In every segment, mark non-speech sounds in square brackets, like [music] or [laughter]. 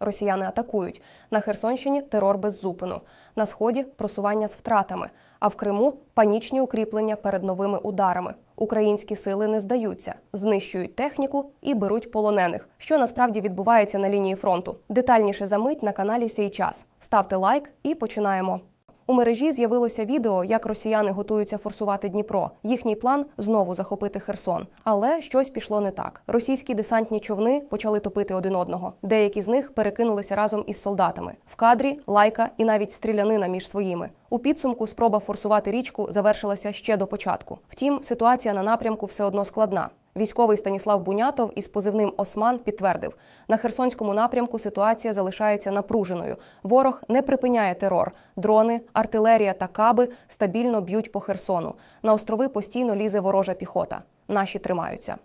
Росіяни атакують на Херсонщині терор без зупину, на сході просування з втратами. А в Криму панічні укріплення перед новими ударами. Українські сили не здаються, знищують техніку і беруть полонених. Що насправді відбувається на лінії фронту? Детальніше за мить на каналі Сейчас. Ставте лайк і починаємо. У мережі з'явилося відео, як росіяни готуються форсувати Дніпро. Їхній план знову захопити Херсон. Але щось пішло не так. Російські десантні човни почали топити один одного. Деякі з них перекинулися разом із солдатами. В кадрі лайка і навіть стрілянина між своїми. У підсумку спроба форсувати річку завершилася ще до початку. Втім, ситуація на напрямку все одно складна. Військовий Станіслав Бунятов із позивним Осман підтвердив, на Херсонському напрямку ситуація залишається напруженою. Ворог не припиняє терор. Дрони, артилерія та каби стабільно б'ють по Херсону. На острови постійно лізе ворожа піхота. Наші тримаються.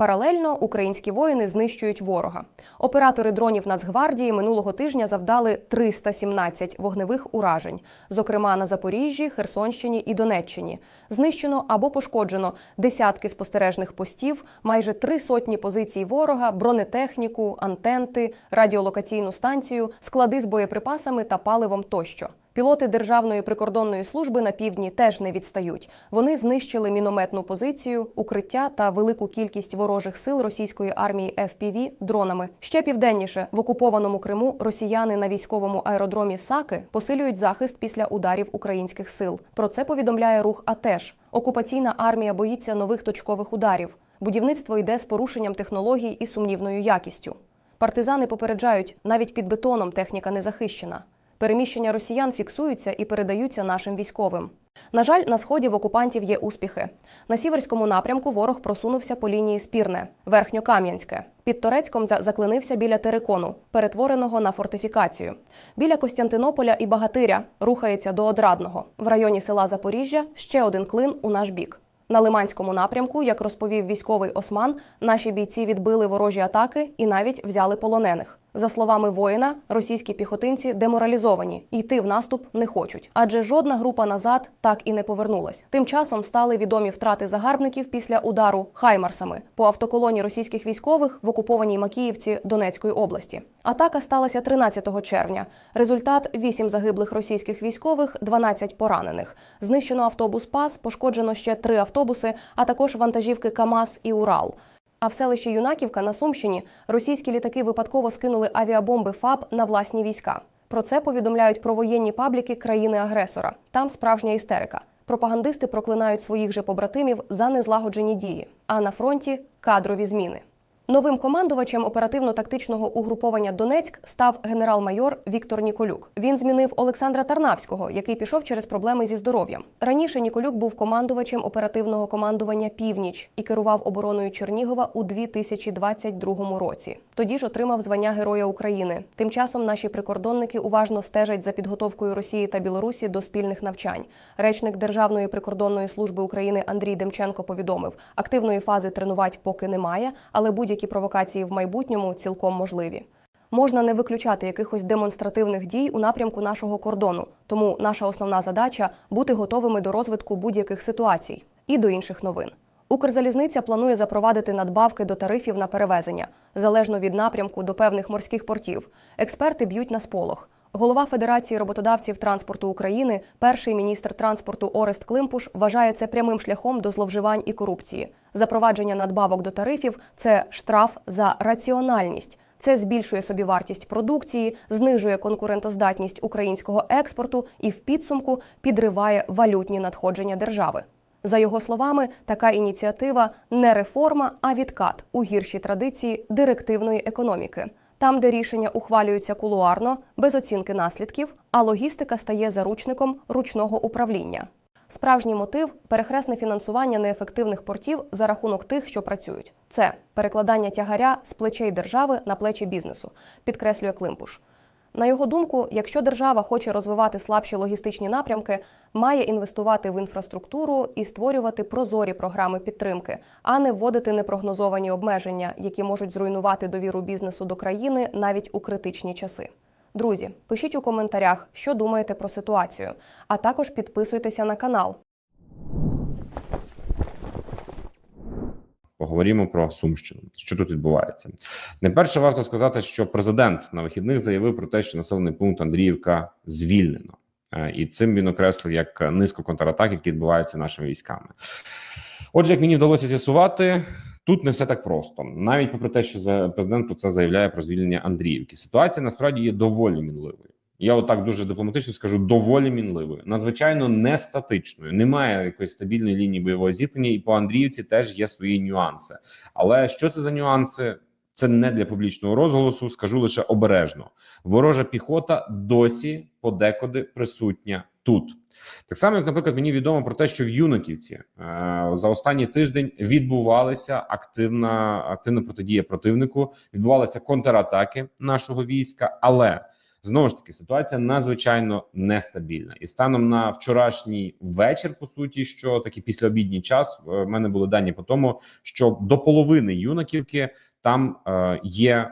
Паралельно українські воїни знищують ворога. Оператори дронів Нацгвардії минулого тижня завдали 317 вогневих уражень, зокрема на Запоріжжі, Херсонщині і Донеччині. Знищено або пошкоджено десятки спостережних постів, майже три сотні позицій ворога, бронетехніку, антенти, радіолокаційну станцію, склади з боєприпасами та паливом тощо. Пілоти Державної прикордонної служби на півдні теж не відстають. Вони знищили мінометну позицію, укриття та велику кількість ворожих сил російської армії FPV дронами. Ще південніше в окупованому Криму росіяни на військовому аеродромі Саки посилюють захист після ударів українських сил. Про це повідомляє рух АТЕШ. Окупаційна армія боїться нових точкових ударів. Будівництво йде з порушенням технологій і сумнівною якістю. Партизани попереджають, навіть під бетоном техніка не захищена. Переміщення росіян фіксуються і передаються нашим військовим. На жаль, на сході в окупантів є успіхи. На сіверському напрямку ворог просунувся по лінії Спірне, Верхньокам'янське. Під Торецьком заклинився біля Терекону, перетвореного на фортифікацію. Біля Костянтинополя і Багатиря рухається до Одрадного. В районі села Запоріжжя ще один клин у наш бік. На Лиманському напрямку, як розповів військовий Осман, наші бійці відбили ворожі атаки і навіть взяли полонених. За словами воїна, російські піхотинці деморалізовані, йти в наступ не хочуть, адже жодна група назад так і не повернулась. Тим часом стали відомі втрати загарбників після удару хаймарсами по автоколоні російських військових в окупованій Макіївці Донецької області. Атака сталася 13 червня. Результат 8 загиблих російських військових, 12 поранених. Знищено автобус ПАС, пошкоджено ще три автобуси, а також вантажівки КАМАЗ і Урал. А в селищі Юнаківка на Сумщині російські літаки випадково скинули авіабомби ФАБ на власні війська. Про це повідомляють провоєнні пабліки країни-агресора. Там справжня істерика. Пропагандисти проклинають своїх же побратимів за незлагоджені дії. А на фронті кадрові зміни. Новим командувачем оперативно-тактичного угруповання Донецьк став генерал-майор Віктор Ніколюк. Він змінив Олександра Тарнавського, який пішов через проблеми зі здоров'ям. Раніше Ніколюк був командувачем оперативного командування Північ і керував обороною Чернігова у 2022 році. Тоді ж отримав звання Героя України. Тим часом наші прикордонники уважно стежать за підготовкою Росії та Білорусі до спільних навчань. Речник Державної прикордонної служби України Андрій Демченко повідомив, активної фази тренувань поки немає, але будь-які провокації в майбутньому цілком можливі. Можна не виключати якихось демонстративних дій у напрямку нашого кордону, тому наша основна задача бути готовими до розвитку будь-яких ситуацій і до інших новин. Укрзалізниця планує запровадити надбавки до тарифів на перевезення залежно від напрямку до певних морських портів. Експерти б'ють на сполох. Голова Федерації роботодавців транспорту України, перший міністр транспорту Орест Климпуш, вважає це прямим шляхом до зловживань і корупції. Запровадження надбавок до тарифів це штраф за раціональність. Це збільшує собівартість продукції, знижує конкурентоздатність українського експорту і в підсумку підриває валютні надходження держави. За його словами, така ініціатива не реформа, а відкат у гірші традиції директивної економіки. Там, де рішення ухвалюються кулуарно, без оцінки наслідків, а логістика стає заручником ручного управління. Справжній мотив перехресне фінансування неефективних портів за рахунок тих, що працюють. Це перекладання тягаря з плечей держави на плечі бізнесу, підкреслює Климпуш. На його думку, якщо держава хоче розвивати слабші логістичні напрямки, має інвестувати в інфраструктуру і створювати прозорі програми підтримки, а не вводити непрогнозовані обмеження, які можуть зруйнувати довіру бізнесу до країни навіть у критичні часи. Друзі, пишіть у коментарях, що думаєте про ситуацію, а також підписуйтеся на канал. Поговоримо про Сумщину. Що тут відбувається? Найперше варто сказати, що президент на вихідних заявив про те, що населений пункт Андріївка звільнено, Е, і цим він окреслив як низку контратак, які відбуваються нашими військами. Отже, як мені вдалося з'ясувати, тут не все так просто. Навіть попри те, що президент про це заявляє про звільнення Андріївки. Ситуація насправді є доволі мінливою. Я отак дуже дипломатично скажу, доволі мінливою, надзвичайно не статичною. Немає якоїсь стабільної лінії бойового зіткнення, і по Андріївці теж є свої нюанси. Але що це за нюанси? Це не для публічного розголосу. Скажу лише обережно. Ворожа піхота досі подекуди присутня тут. Так само, як, наприклад, мені відомо про те, що в Юнаківці е, за останній тиждень відбувалася активна активна протидія противнику, відбувалися контратаки нашого війська, але знову ж таки ситуація надзвичайно нестабільна. І станом на вчорашній вечір, по суті, що такий післяобідній час, в мене були дані по тому, що до половини юнаківки там е, є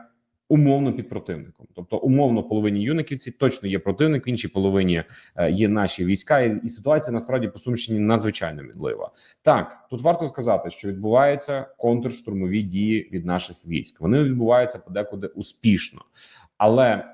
умовно під противником. Тобто, умовно, половині юнаківці точно є противник, в іншій половині е, є наші війська, і, і ситуація насправді по сумщині надзвичайно мінлива. Так, тут варто сказати, що відбуваються контрштурмові дії від наших військ. Вони відбуваються подекуди успішно, але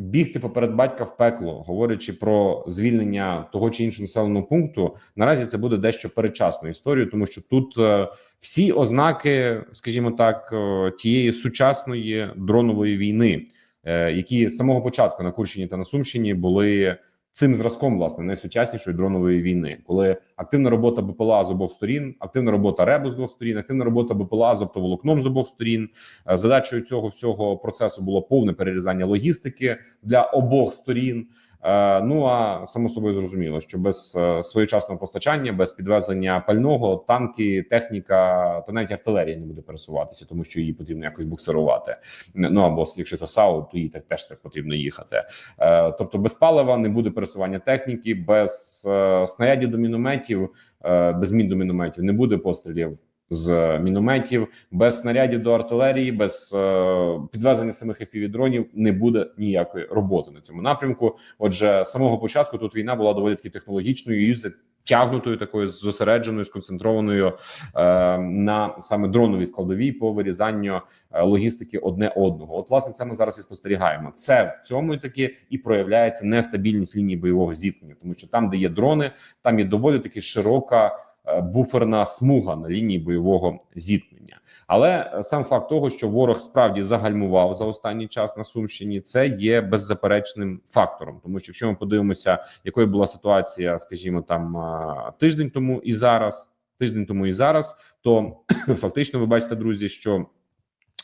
бігти поперед батька в пекло, говорячи про звільнення того чи іншого населеного пункту, наразі це буде дещо передчасно історію, тому що тут е, всі ознаки, скажімо так, е, тієї сучасної дронової війни, е, які з самого початку на Курщині та на Сумщині були цим зразком, власне, найсучаснішої дронової війни, коли активна робота БПЛА з обох сторін, активна робота РЕБу з двох сторін, активна робота БПЛА з оптоволокном з обох сторін. Е, Задачею цього всього процесу було повне перерізання логістики для обох сторін. Е, Ну а само собою зрозуміло, що без е, своєчасного постачання, без підвезення пального, танки, техніка та навіть артилерія не буде пересуватися, тому що її потрібно якось буксирувати. Ну або якщо це САУ, то їй теж так потрібно їхати. Е, Тобто без палива не буде пересування техніки, без снарядів до мінометів, без мін до мінометів не буде пострілів з мінометів, без снарядів до артилерії, без е, підвезення самих FPV-дронів не буде ніякої роботи на цьому напрямку. Отже, з самого початку тут війна була доволі таки технологічною і затягнутою, такою зосередженою, сконцентрованою е, на саме дроновій складовій по вирізанню е, логістики одне одного. От, власне, це ми зараз і спостерігаємо. Це в цьому і таки і проявляється нестабільність лінії бойового зіткнення, тому що там, де є дрони, там є доволі таки широка буферна смуга на лінії бойового зіткнення. Але е, сам факт того, що ворог справді загальмував за останній час на Сумщині, це є беззаперечним фактором, тому що якщо ми подивимося, якою була ситуація, скажімо, там е, тиждень тому і зараз, тиждень тому і зараз, то [clears throat] фактично ви бачите, друзі, що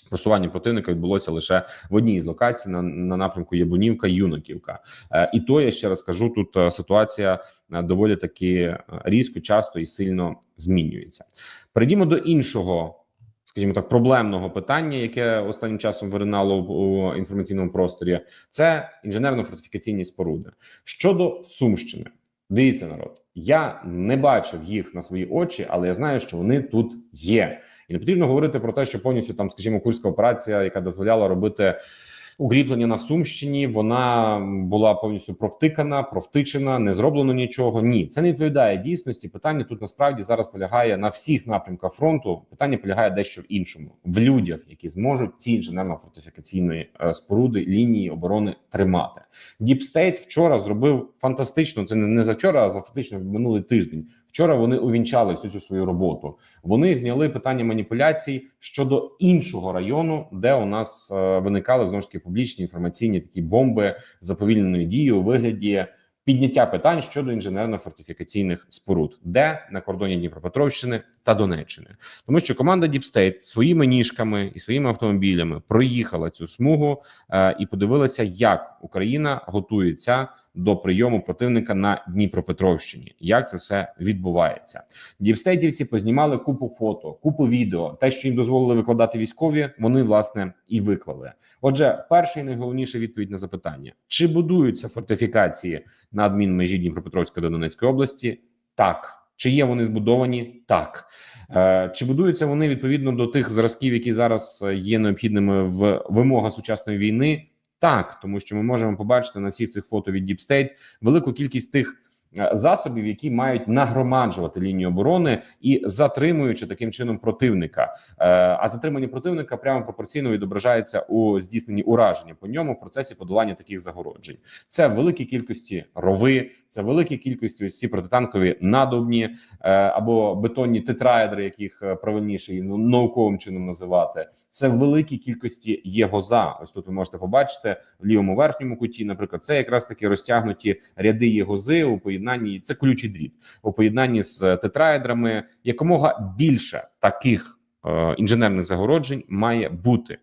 просування противника відбулося лише в одній з локацій на, на напрямку Яблунівка Юнаківка. Е, і то я ще раз кажу, тут е, ситуація е, доволі таки е, різко, часто і сильно змінюється. Перейдімо до іншого. Скажімо так, проблемного питання, яке останнім часом виринало у інформаційному просторі, це інженерно-фортифікаційні споруди. Щодо Сумщини, дивіться народ. Я не бачив їх на свої очі, але я знаю, що вони тут є. І не потрібно говорити про те, що повністю там, скажімо, курська операція, яка дозволяла робити укріплення на Сумщині, вона була повністю провтикана, провтичена, не зроблено нічого. Ні, це не відповідає дійсності. Питання тут насправді зараз полягає на всіх напрямках фронту. Питання полягає дещо в іншому, в людях, які зможуть ці інженерно-фортифікаційні е, споруди лінії оборони тримати. Діпстейт вчора зробив фантастично. Це не за вчора, а за фактично минулий тиждень. Вчора вони увінчали всю цю свою роботу. Вони зняли питання маніпуляцій щодо іншого району, де у нас е, виникали знову ж таки публічні інформаційні такі бомби заповільненої дії у вигляді підняття питань щодо інженерно-фортифікаційних споруд, де? На кордоні Дніпропетровщини та Донеччини, тому що команда Діпстейт своїми ніжками і своїми автомобілями проїхала цю смугу е, і подивилася, як Україна готується до прийому противника на Дніпропетровщині. Як це все відбувається? Діпстейтівці познімали купу фото, купу відео. Те, що їм дозволили викладати військові, вони власне і виклали. Отже, перша і найголовніша відповідь на запитання: чи будуються фортифікації на адмінмежі Дніпропетровської та Донецької області? Так. Чи є вони збудовані? Так. Е, Чи будуються вони відповідно до тих зразків, які зараз е, є необхідними в вимогах сучасної війни? Так, тому що ми можемо побачити на всіх цих фото від Deep State велику кількість тих засобів, які мають нагромаджувати лінію оборони і затримуючи таким чином противника. Е, А затримання противника прямо пропорційно відображається у здійсненні ураження по ньому в процесі подолання таких загороджень. Це в великій кількості рови, це в великій кількості ось ці протитанкові надобні е, або бетонні тетраедри, яких е, правильніше і науковим чином називати. Це в великій кількості єгоза. Ось тут ви можете побачити в лівому верхньому куті. Наприклад, це якраз таки розтягнуті ряди єгози у поєднанні. Це колючий дріт у поєднанні з тетраедрами. Якомога більше таких е, інженерних загороджень має бути.